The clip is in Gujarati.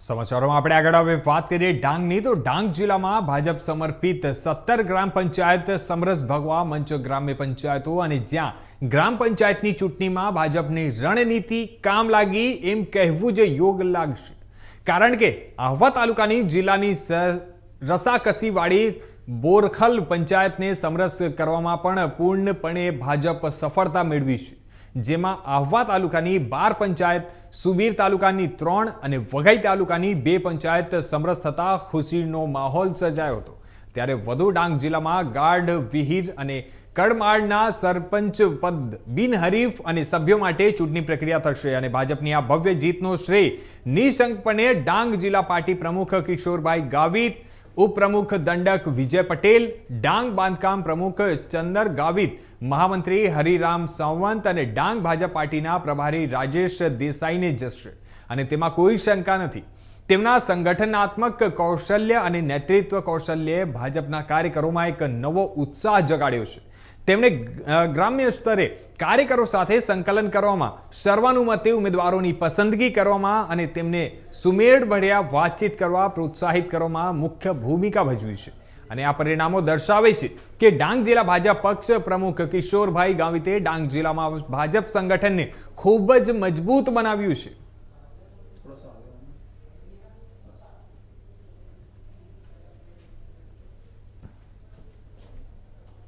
સમાચારોમાં આપણે આગળ હવે વાત કરીએ ડાંગની. તો ડાંગ જિલ્લામાં ભાજપ સમર્પિત સત્તર ગ્રામ પંચાયત સમરસ ભગવા મંચ ગ્રામ્ય પંચાયતો અને જ્યાં ગ્રામ પંચાયતની ચૂંટણીમાં ભાજપની રણનીતિ કામ લાગી એમ કહેવું જે યોગ લાગશે. કારણ કે આહવા તાલુકાની જિલ્લાની રસાકસીવાળી બોરખલ પંચાયતને સમરસ કરવામાં પણ પૂર્ણપણે ભાજપ સફળતા મેળવી છે. જેમાં આહવા તાલુકાની બાર પંચાયત, સુબીર તાલુકાની ત્રણ અને વઘઈ તાલુકાની બે પંચાયત સમરસ થતા ખુશીનો માહોલ સર્જાયો હતો. ત્યારે વધુ ડાંગ જિલ્લામાં ગાઢ વિહીર અને કડમાળના સરપંચ પદ બિનહરીફ અને સભ્યો માટે ચૂંટણી પ્રક્રિયા થશે અને ભાજપની આ ભવ્ય જીતનો શ્રેય નિશંકપણે ડાંગ જિલ્લા પાર્ટી પ્રમુખ કિશોરભાઈ ગાવિત ઉપપ્રમુખ દંડક વિજય પટેલ, ડાંગ બાંધકામ પ્રમુખ ચંદર ગાવિત, મહામંત્રી હરિરામ સંવંત અને ડાંગ ભાજપ પાર્ટીના પ્રભારી રાજેશ દેસાઈને જશે અને તેમાં કોઈ શંકા નથી. તેમના સંગઠનાત્મક કૌશલ્ય અને નેતૃત્વ કૌશલ્યે ભાજપના કાર્યકરોમાં એક નવો ઉત્સાહ જગાડ્યો છે. તેમણે ગ્રામ્ય સ્તરે કાર્યકરો સાથે સંકલન કરવામાં, સર્વાનુમતે ઉમેદવારોની પસંદગી કરવામાં અને તેમને સુમેળભર્યા વાતચીત કરવા પ્રોત્સાહિત કરવામાં મુખ્ય ભૂમિકા ભજવી છે. અને આ પરિણામો દર્શાવે છે કે ડાંગ જિલ્લા ભાજપ પક્ષ પ્રમુખ કિશોરભાઈ ગાવિતે ડાંગ જિલ્લામાં ભાજપ સંગઠનને ખૂબ જ મજબૂત બનાવ્યું છે.